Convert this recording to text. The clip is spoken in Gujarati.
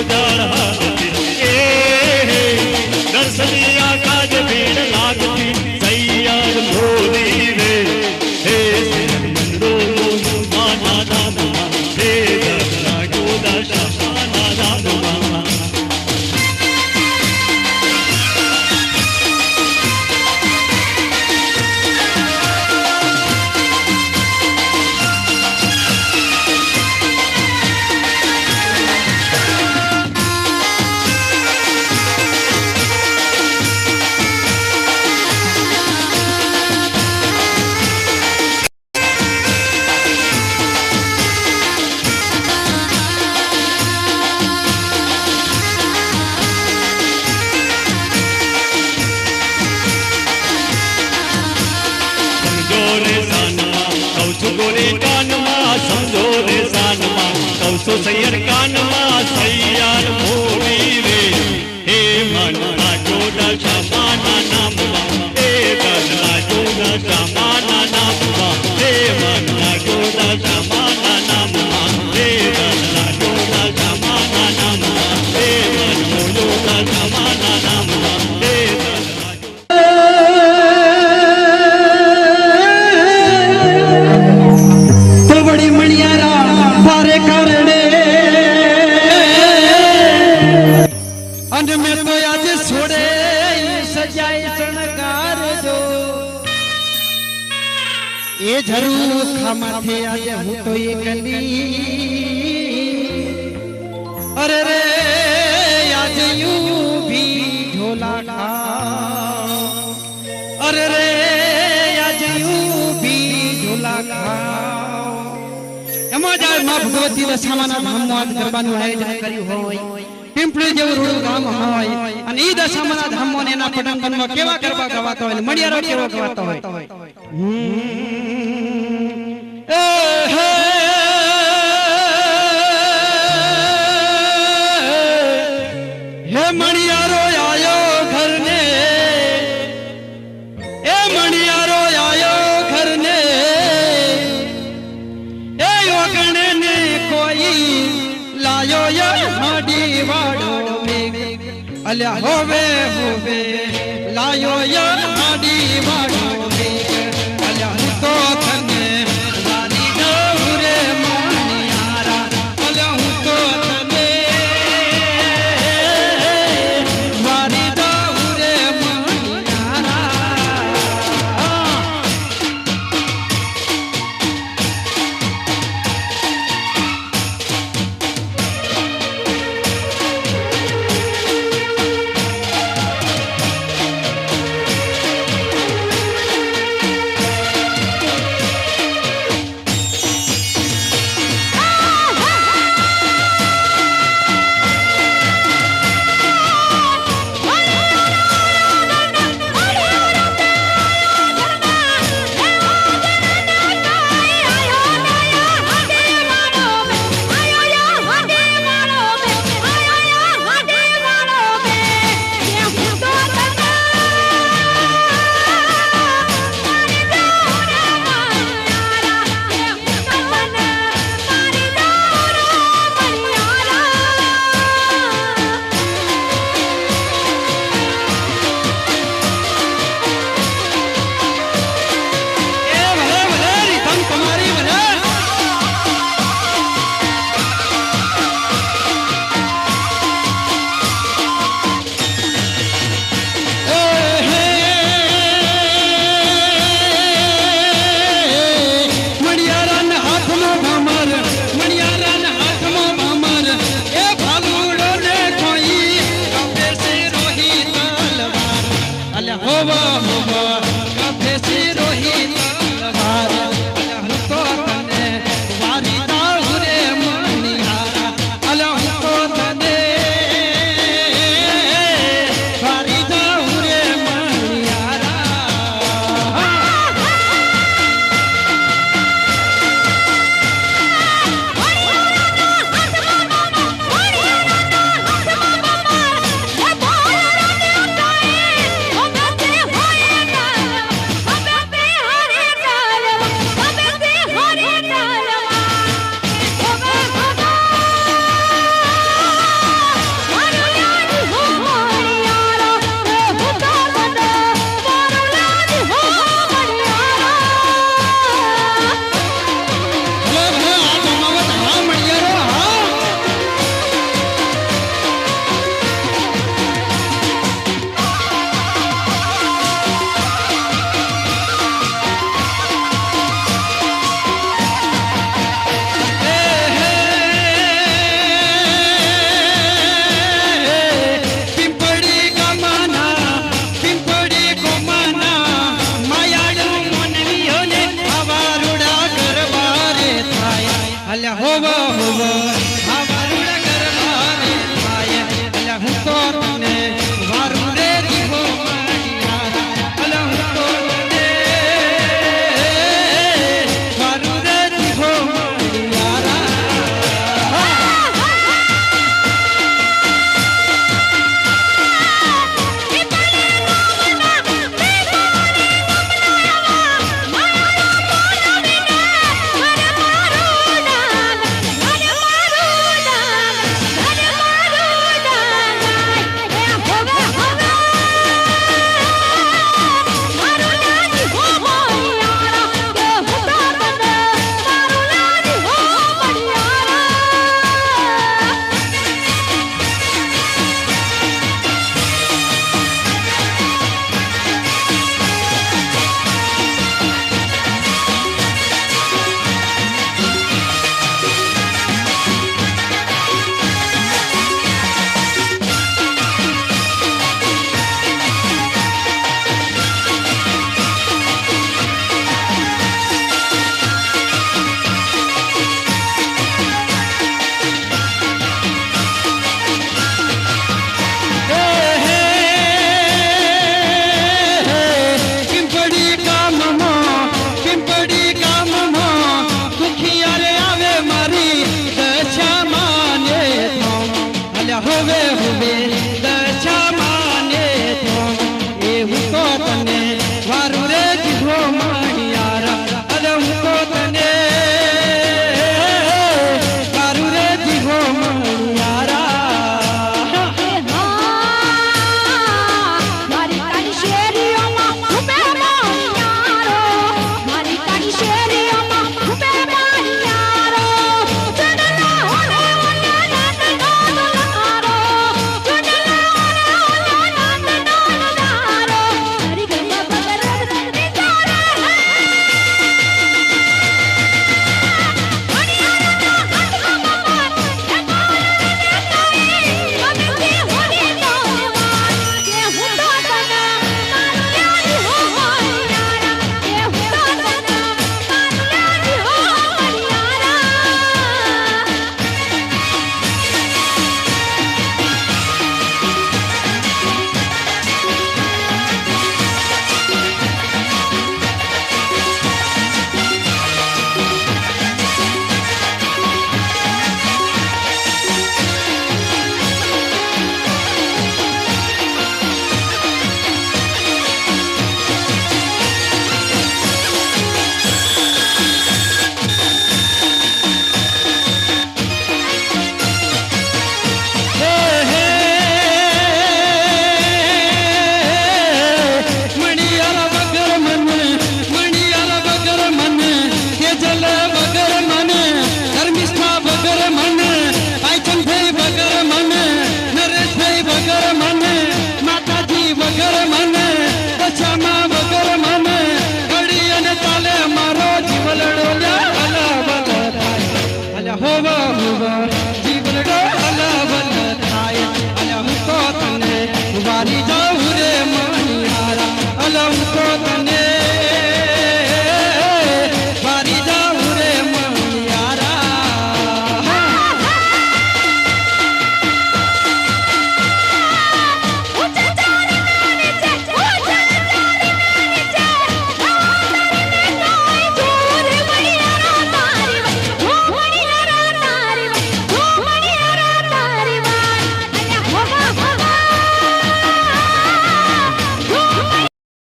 उजाड़ ગોરે કાનમાં સમજો રે સાનમાં. કહું સૈયર કાનમાં અને મેં તો આજ છોડે સજાય શણગાર જો એ જરૂર ખામાથે આજે હું તો એકલી અરે રે, આજે યુ ભી ઢોલા ખા અરે રે, આજે યુ ભી ઢોલા ખા એમાં જાય માં ભગવતી દશામાના ધામનું આ ગરબાનું આયોજન કર્યું હોય. પિંપળી જેવું રૂડું ગામ હોય અને ઈ દશામાના ધામમાં એના પટંગનમાં કેવા ગરબા ગવાતો હોય મણિયારો કેવો ગવાતો હોય. હે લાયો હાડી વાળો મેઘ. અલ્યા હોવે હોવે લાયો યા